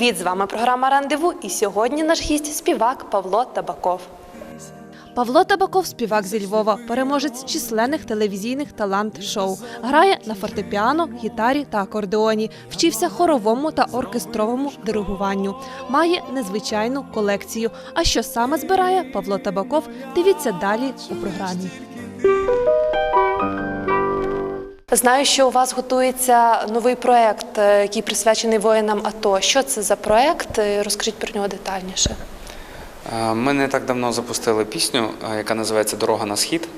Привіт! З вами програма Рандеву. І сьогодні наш гість співак Павло Табаков. Павло Табаков співак зі Львова, переможець численних телевізійних талант-шоу. Грає на фортепіано, гітарі та акордеоні. Вчився хоровому та оркестровому диригуванню. Має незвичайну колекцію. А що саме збирає Павло Табаков? Дивіться далі у програмі. Знаю, що у вас готується новий проект, е, який присвячений воїнам АТО. Що це за проект? Е, Розкажіть про нього детальніше. Е, Ми не так давно запустили пісню, яка називається Дорога на схід.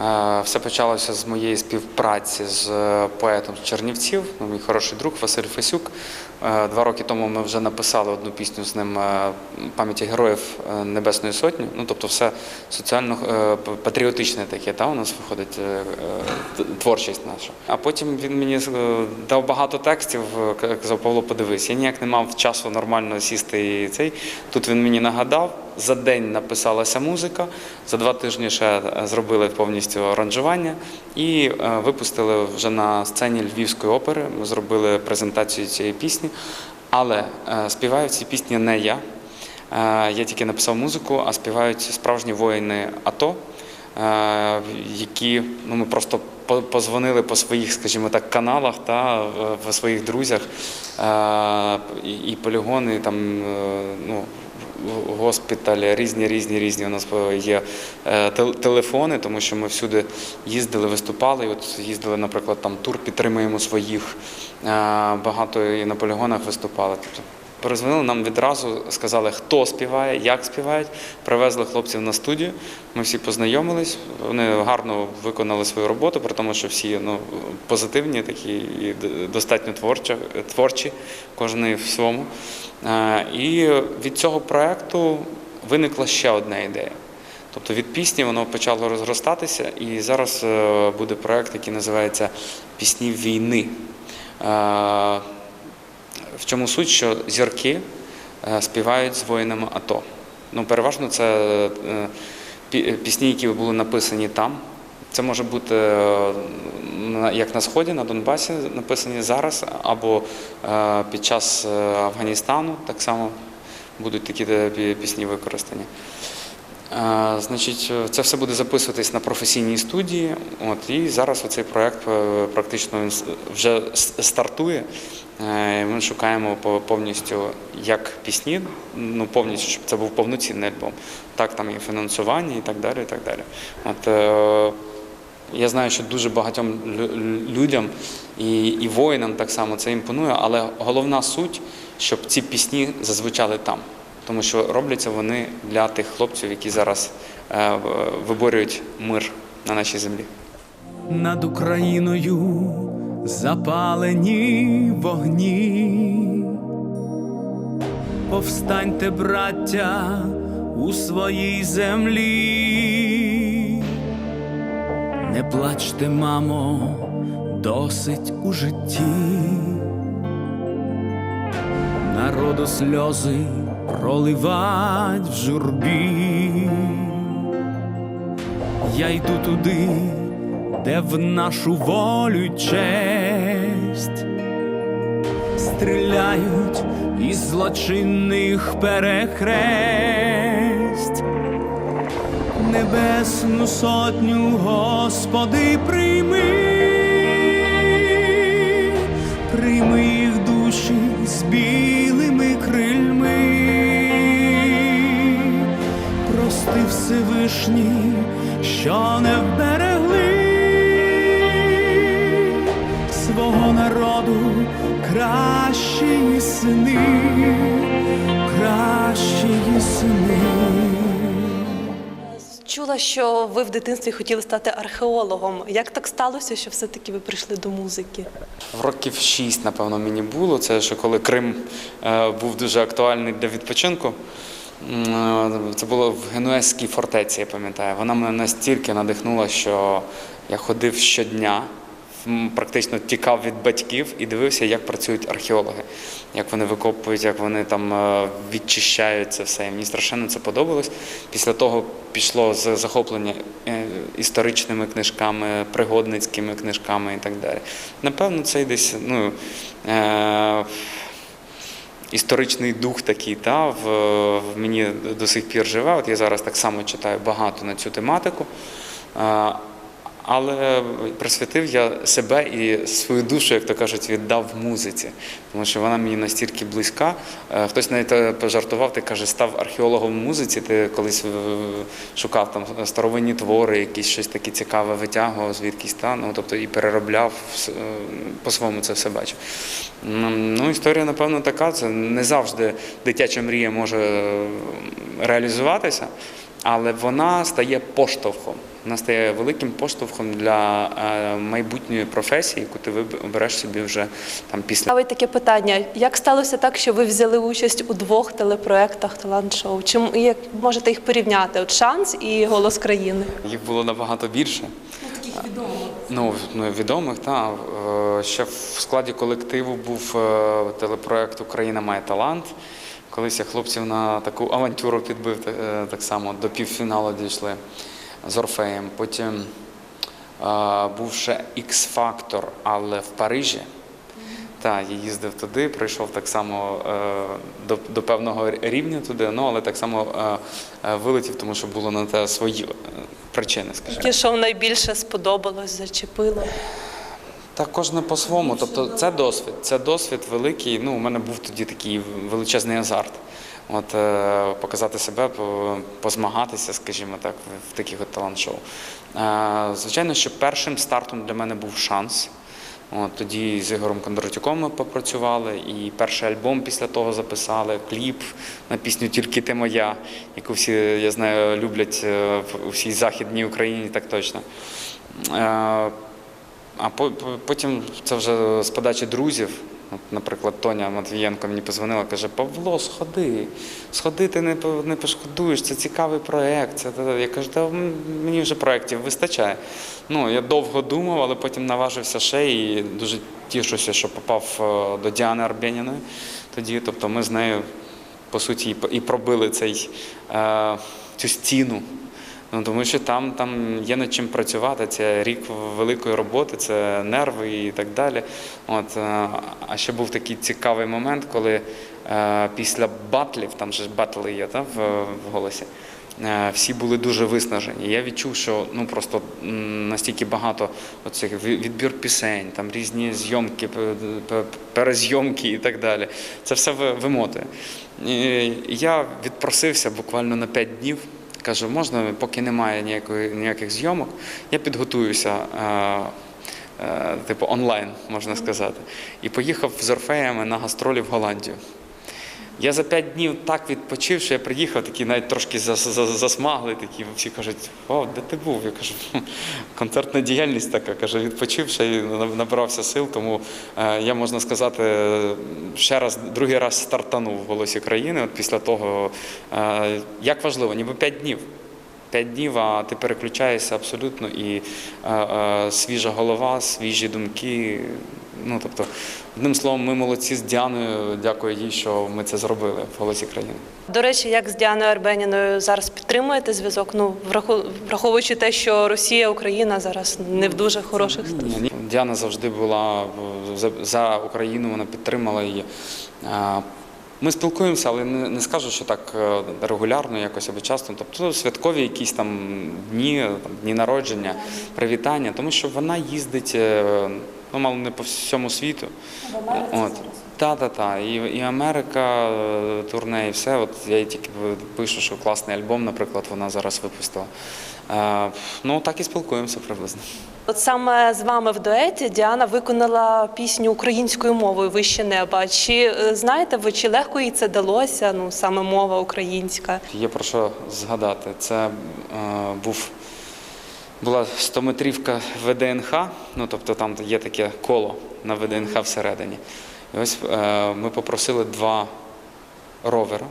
Е, Все почалося з моєї співпраці з е, поетом з Чернівців, ну, мій хороший друг Василь Фесюк. Е, Два роки тому ми вже написали одну пісню з ним пам'яті героїв Небесної Сотні. Ну, тобто все соціально патріотичне таке, та, у нас виходить творчість наша. А потім він мені дав багато текстів, казав, Павло, подивись, я ніяк не мав часу нормально сісти і цей. Тут він мені нагадав, за день написалася музика, за два тижні ще е, зробили повністю аранжування і е, випустили вже на сцені Львівської опери. Ми зробили презентацію цієї пісні. Але е, співаю в цій пісні не я. Я тільки написав музику, а співають справжні воїни АТО, які ну, ми просто позвонили по своїх, скажімо так, каналах та в- своїх друзях і, полігони, там ну, госпіталь, різні, різні, різні. У нас є е, телефони, тому що ми всюди їздили, виступали. От їздили, наприклад, там тур підтримуємо своїх. Е, Багато і на полігонах виступали. Перезвонили нам відразу, сказали, хто співає, як співають. Привезли хлопців на студію. Ми всі познайомились. Вони гарно виконали свою роботу, при тому, що всі ну, позитивні, такі і достатньо творчі, творчі, кожен в своєму. Е, І від цього проекту виникла ще одна ідея. Тобто від пісні воно почало розростатися, і зараз е, буде проект, який називається Пісні війни. В чому суть, що зірки е, співають з воїнами АТО. Ну, переважно це е, пісні, які були написані там. Це може бути е, як на Сході, на Донбасі написані зараз, або під час Афганістану так само будуть такі пісні використані. Значить, це все буде записуватись на професійній студії. От і зараз оцей проект е, практично вже стартує. Е, Ми шукаємо повністю як пісні, ну повністю, щоб це був повноцінний альбом, так там і фінансування, і так далі. І так далі. От, е, я знаю, що дуже багатьом лю- лю- людям і, і воїнам так само це імпонує, але головна суть, щоб ці пісні зазвучали там. Тому що робляться вони для тих хлопців, які зараз е, виборюють мир на нашій землі. над Україною запалені вогні. Повстаньте, браття, у своїй землі. Не плачте, мамо, досить у житті. Народу сльози проливать в журбі. Я йду туди, де в нашу волю честь стріляють із злочинних перехресть. Небесну сотню, Господи, прийми, прийми їх душі з білими крильми. Всевишній, що не вберегли свого народу кращі сини, кращі сини. Чула, що ви в дитинстві хотіли стати археологом. Як так сталося, що все-таки ви прийшли до музики? В років шість, напевно, мені було. Це ще коли Крим е, був дуже актуальний для відпочинку. Е, Це було в Генуезькій фортеці, я пам'ятаю. Вона мене настільки надихнула, що я ходив щодня, практично тікав від батьків і дивився, як працюють археологи, як вони викопують, як вони там е, відчищають це все. І мені страшенно це подобалось. Після того пішло захоплення е, історичними книжками, пригодницькими книжками і так далі. Напевно, це й десь ну, історичний дух такий та, в, в мені до сих пір живе. От я зараз так само читаю багато на цю тематику. Але присвятив я себе і свою душу, як то кажуть, віддав музиці, тому що вона мені настільки близька. Е, Хтось навіть е, пожартував, ти каже, став археологом музиці. Ти колись е, шукав там старовинні твори, якісь щось таке цікаве витягував звідкись та ну тобто і переробляв по-своєму це все бачив. Ну, історія, напевно, така. Це не завжди дитяча мрія може реалізуватися, але вона стає поштовхом. Вона стає великим поштовхом для е, майбутньої професії, яку ти обереш собі вже там після. Цікаве таке питання: як сталося так, що ви взяли участь у двох телепроектах талант-шоу? Чим як можете їх порівняти? От шанс і голос країни? Їх було набагато більше. Ну, ну відомих, так. Ще в складі колективу був е, телепроект Україна має талант. Колись я хлопців на таку авантюру підбив е, так само, до півфіналу дійшли з Орфеєм. Потім е, був ще X-Factor, але в Парижі. Так, я їздив туди, прийшов так само е, до, до певного рівня туди, ну але так само е, е, вилетів, тому що було на те свої причини, скажімо. Яке шоу найбільше сподобалось, зачепило? Та кожне по-своєму. Тобто це досвід. Це досвід великий. Ну, у мене був тоді такий величезний азарт. От е, показати себе, позмагатися, скажімо так, в, таких от талант-шоу. Е, звичайно, що першим стартом для мене був шанс. От, тоді з Ігорем Кондратюком ми попрацювали, і перший альбом після того записали, кліп на пісню Тільки ти моя, яку всі, я знаю, люблять е, у всій Західній Україні, так точно. А по- по- потім це вже з подачі друзів. От, наприклад, Тоня Матвієнко мені позвонила, каже: Павло, сходи, сходи, ти не, не пошкодуєш, це цікавий проєкт. Це, та-та». я кажу, м, мені вже проєктів вистачає. Ну, я довго думав, але потім наважився ще і дуже тішуся, що попав е, до Діани Арбєніної тоді. Тобто ми з нею, по суті, і пробили цей, е, цю стіну. Ну, тому що там, там є над чим працювати. Це рік великої роботи, це нерви і так далі. От, е, а ще був такий цікавий момент, коли е, після батлів, там же батли є та, в, в голосі. е, Всі були дуже виснажені. Я відчув, що ну просто настільки багато оцих відбір пісень, там різні зйомки, перезйомки і так далі. Це все ви- вимотує. Я відпросився буквально на 5 днів. Кажу, можна, поки немає ніякої, ніяких зйомок, я підготуюся, е, е, типу, онлайн, можна сказати. І поїхав з Орфеями на гастролі в Голландію. Я за п'ять днів так відпочив, що я приїхав, такий навіть трошки зас- зас- засмаглий, такі всі кажуть, о, де ти був? Я кажу, концертна діяльність така, каже, відпочив ще й набрався сил, тому е, я можна сказати, ще раз, другий раз стартанув в голосі країни. От після того, е, як важливо, ніби п'ять днів. П'ять днів, а ти переключаєшся абсолютно і е, свіжа голова, свіжі думки. Ну тобто, одним словом, ми молодці з Діаною. Дякую їй, що ми це зробили в голосі країни. До речі, як з Діаною Арбеніною зараз підтримуєте зв'язок? Ну, враховуючи те, що Росія, Україна зараз не в дуже хороших Ні, ні. Діана завжди була за, Україну, вона підтримала її. Ми спілкуємося, але не, скажу, що так е, регулярно, якось або часто. Тобто святкові якісь там дні, там, дні народження, привітання, тому що вона їздить е, ну, мало не по всьому світу. От. Та, та, та. І, і Америка, е, турне, і все. От я їй тільки пишу, що класний альбом, наприклад, вона зараз випустила. Е, ну, так і спілкуємося приблизно. От саме з вами в дуеті Діана виконала пісню українською мовою Вище неба. Чи е, знаєте ви, чи легко їй це далося? Ну саме мова українська? Є про що згадати. Це е, був, була 100-метрівка ВДНХ, ну тобто там є таке коло на ВДНХ всередині. І ось е, ми попросили два ровера.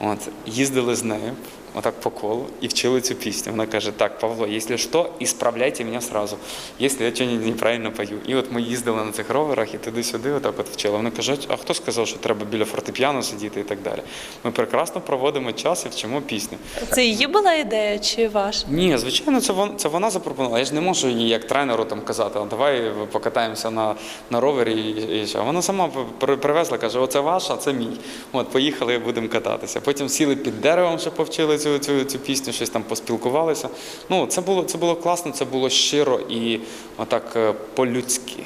От, їздили з нею. Отак по колу, і вчили цю пісню. Вона каже: Так, Павло, якщо що, ісправляйте мене сразу, якщо я щось неправильно пою. І от ми їздили на цих роверах і туди-сюди, отак от вчили. Вони кажуть, а хто сказав, що треба біля фортепіано сидіти і так далі. Ми прекрасно проводимо час і вчимо пісню. Це її була ідея чи ваша? Ні, звичайно, це вон це вона запропонувала. Я ж не можу їй як тренеру там казати, «А давай покатаємося на, на ровері і, і що. Вона сама при- привезла, каже, оце ваш, а це мій. От, поїхали, будемо кататися. Потім сіли під деревом, ще повчили цю, цю, цю пісню, щось там поспілкувалися. Ну, це було, це було класно, це було щиро і отак е, по-людськи.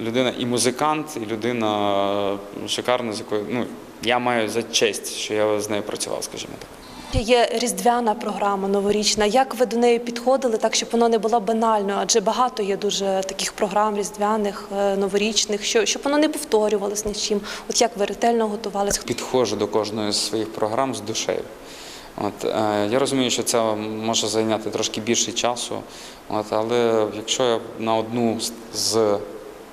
Людина і музикант, і людина е, шикарна, з якою ну, я маю за честь, що я з нею працював, скажімо так. Є різдвяна програма новорічна. Як ви до неї підходили, так щоб воно не було банальною? Адже багато є дуже таких програм різдвяних, е, новорічних, що щоб воно не повторювалось ні з чим. От як ви ретельно готувалися? підходжу до кожної з своїх програм з душею. От, е, я розумію, що це може зайняти трошки більше часу, от, але якщо я на одну з,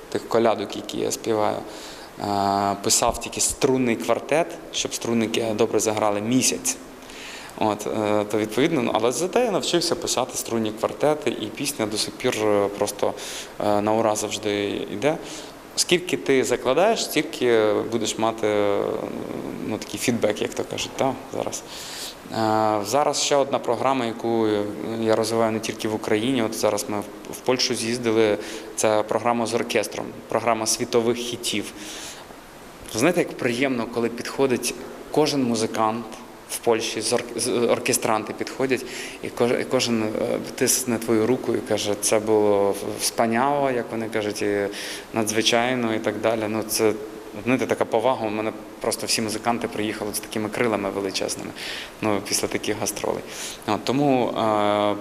тих колядок, які я співаю, е, писав тільки струнний квартет, щоб струнники добре заграли місяць. От, е, то відповідно, ну, але зате я навчився писати струнні квартети, і пісня до сих пір просто на ура завжди йде. Скільки ти закладаєш, стільки будеш мати ну, такий фідбек, як то кажуть, та, зараз. Е, Зараз ще одна програма, яку я розвиваю не тільки в Україні. От зараз ми в- Польщу з'їздили. Це програма з оркестром, програма світових хітів. Знаєте, як приємно, коли підходить кожен музикант в Польщі, оркестранти підходять, і кожен е, тисне твою руку і каже, це було спаняло, як вони кажуть, і надзвичайно і так далі. Ну, це знаєте, така повага. У мене просто всі музиканти приїхали з такими крилами величезними ну, після таких гастролей. От, тому е,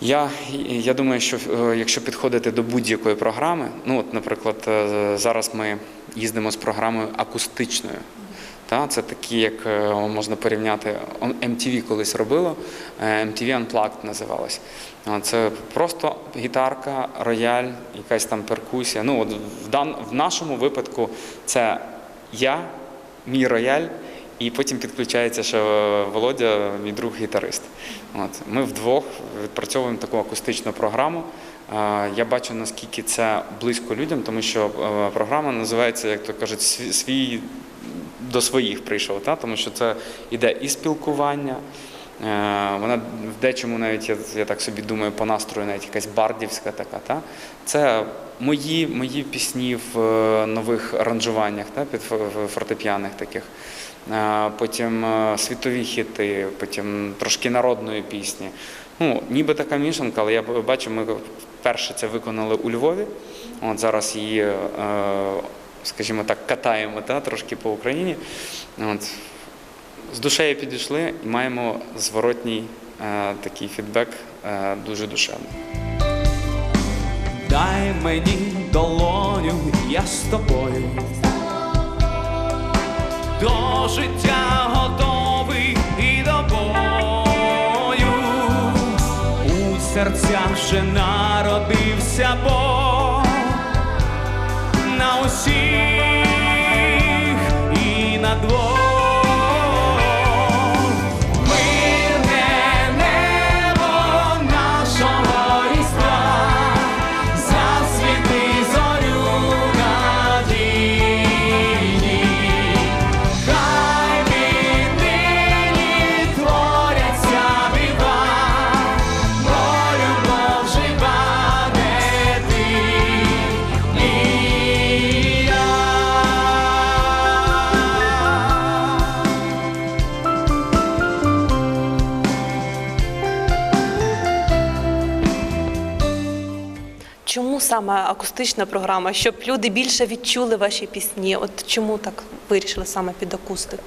я, я думаю, що е, якщо підходити до будь-якої програми, ну от, наприклад, е, зараз ми їздимо з програмою акустичною. Це такі, як е, можна порівняти, MTV колись робило, е, MTV Unplugged називалось. Це просто гітарка, рояль, якась там перкусія. Ну, от в, в нашому випадку це я, мій рояль, і потім підключається ще Володя, мій друг гітарист. От. Ми вдвох відпрацьовуємо таку акустичну програму. Е, Я бачу, наскільки це близько людям, тому що е, програма називається, як то кажуть, свій до своїх прийшов, та? тому що це іде і спілкування. е, Вона в дечому навіть я, я так собі думаю, по настрою навіть якась бардівська така. Та? Це мої, мої пісні в е, нових аранжуваннях та? під фортепіаних таких. Е, Потім світові хіти, потім трошки народної пісні. Ну, ніби така мішанка, але я бачу, ми вперше це виконали у Львові. От зараз її, скажімо так, катаємо та, трошки по Україні. От. З душею підійшли і маємо зворотній е, такий фідбек е, дуже душевний. Дай мені долоню, я з тобою. До життя готовий і до бою. У серцях вже народився Бог на усіх і Чому саме акустична програма? Щоб люди більше відчули ваші пісні? От чому так вирішили саме під акустику?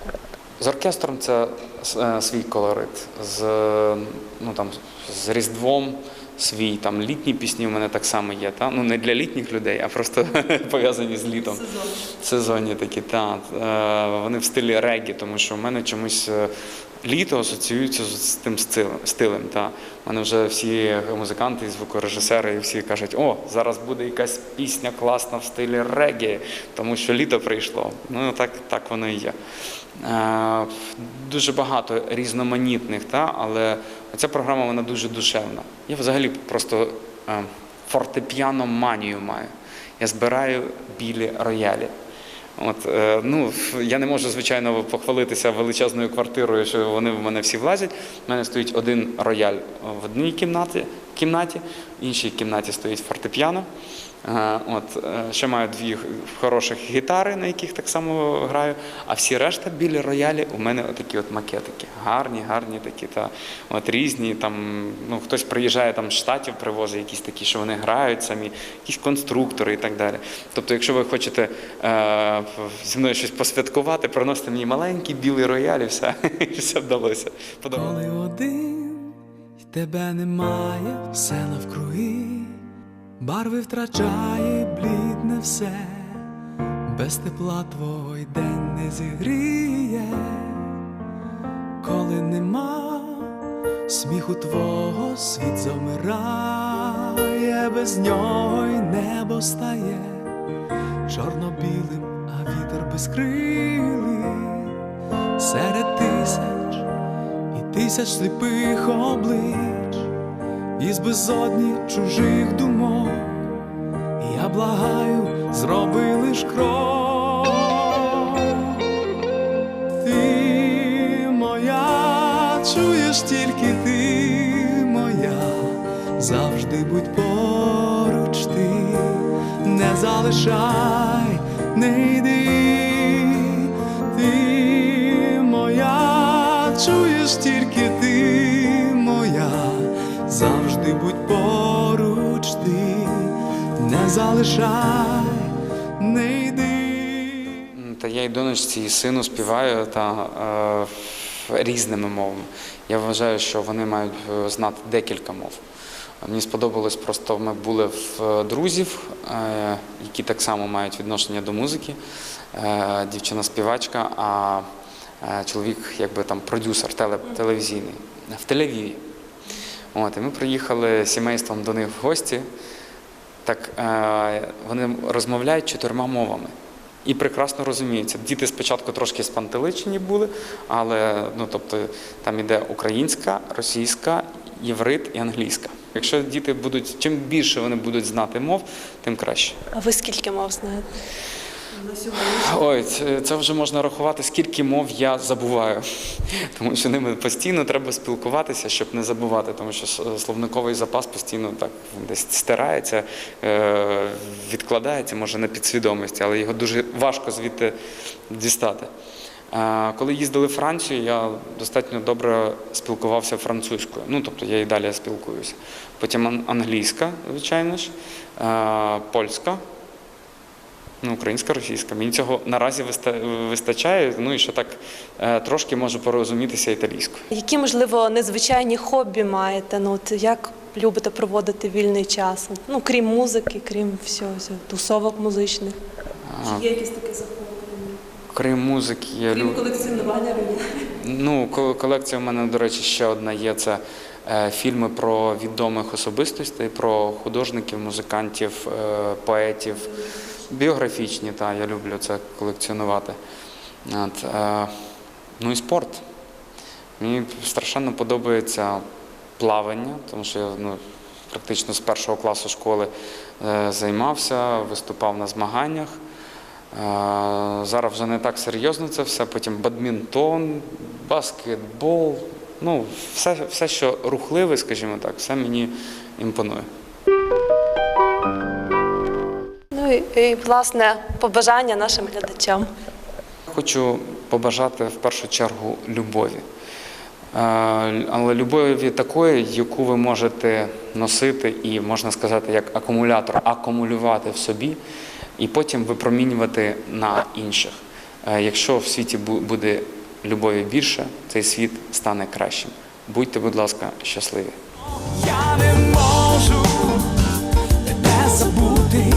З оркестром це е, свій колорит. З, ну, там, з Різдвом свій, там літні пісні у мене так само є. Та? Ну, не для літніх людей, а просто пов'язані з літом. Сезонні такі, так. Е, Вони в стилі регі, тому що в мене чомусь е, літо асоціюється з тим стилем. та. У мене вже всі музиканти, звукорежисери, і всі кажуть, о, зараз буде якась пісня класна в стилі регі, тому що літо прийшло. Ну так, так воно і є. Е, дуже багато різноманітних, та, але ця програма вона дуже душевна. Я взагалі просто е, фортепіано манію маю. Я збираю білі роялі. От, е, ну, я не можу, звичайно, похвалитися величезною квартирою, що вони в мене всі влазять. У мене стоїть один рояль в одній кімнаті, кімнаті в іншій кімнаті стоїть фортепіано. Е, От, е, ще маю дві хороших гітари, на яких так само граю, а всі решта білі роялі у мене такі от макетики. Гарні, гарні такі, та от різні. Там, ну, хтось приїжджає там з штатів, привозить якісь такі, що вони грають самі, якісь конструктори і так далі. Тобто, якщо ви хочете е, зі мною щось посвяткувати, приносите мені маленький білий рояль і все, все вдалося. Подобається. Коли один і тебе немає, все навкруги, барви втрачає, блідне все, без тепла твого день не зігріє, коли нема сміху твого, світ замирає, без нього й небо стає чорно-білим, а вітер безкрилий. Серед тисяч і тисяч сліпих облич, із безодні чужих думок, я благаю, зроби лиш крок. Ти моя, чуєш тільки ти моя, завжди будь поруч ти, не залишай, не йди, ти моя, чуєш тільки завжди будь поруч ти, не залишай, не йди. Та я і донечці, і сину співаю та е, різними мовами. Я вважаю, що вони мають е, знати декілька мов. Мені сподобалось просто, ми були в е, друзів, е, які так само мають відношення до музики. Е, дівчина співачка, а чоловік якби там продюсер теле, телевізійний в Тель-Авіві. От, і ми приїхали сімейством до них в гості. Так е, вони розмовляють чотирма мовами. І прекрасно розуміються. Діти спочатку трошки спантеличені були, але ну, тобто, там іде українська, російська, єврит і англійська. Якщо діти будуть, чим більше вони будуть знати мов, тим краще. А ви скільки мов знаєте? На сьогодні. Ой, це, це вже можна рахувати, скільки мов я забуваю. Тому що ними постійно треба спілкуватися, щоб не забувати, тому що словниковий запас постійно так десь стирається, е, відкладається, може на підсвідомості, але його дуже важко звідти дістати. Коли їздили в Францію, я достатньо добре спілкувався французькою. Ну, тобто я і далі спілкуюся. Потім англійська, звичайно ж, польська. Ну, українська, російська. Мені цього наразі виста- вистачає. Ну і ще так е, трошки можу порозумітися італійською. Які, можливо, незвичайні хобі маєте? Ну, от як любите проводити вільний час? Ну, крім музики, крім всього, тусовок музичних. Чи є якісь такі захоплення? Крім музики, я Крім колекціонування? Ну, ко- колекція в мене, до речі, ще одна є. Це е, фільми про відомих особистостей, про художників, музикантів, е, поетів. Біографічні, та я люблю це колекціонувати. От, е, ну і спорт. Мені страшенно подобається плавання, тому що я ну, практично з першого класу школи е, займався, виступав на змаганнях. Е, Зараз вже не так серйозно це все. Потім бадмінтон, баскетбол. Ну, все, все, що рухливе, скажімо так, все мені імпонує. І, і власне побажання нашим глядачам. Хочу побажати в першу чергу любові. Е, Але любові такої, яку ви можете носити і, можна сказати, як акумулятор, акумулювати в собі і потім випромінювати на інших. Е, Якщо в світі буде любові більше, цей світ стане кращим. Будьте, будь ласка, щасливі. Я не можу тебе забути,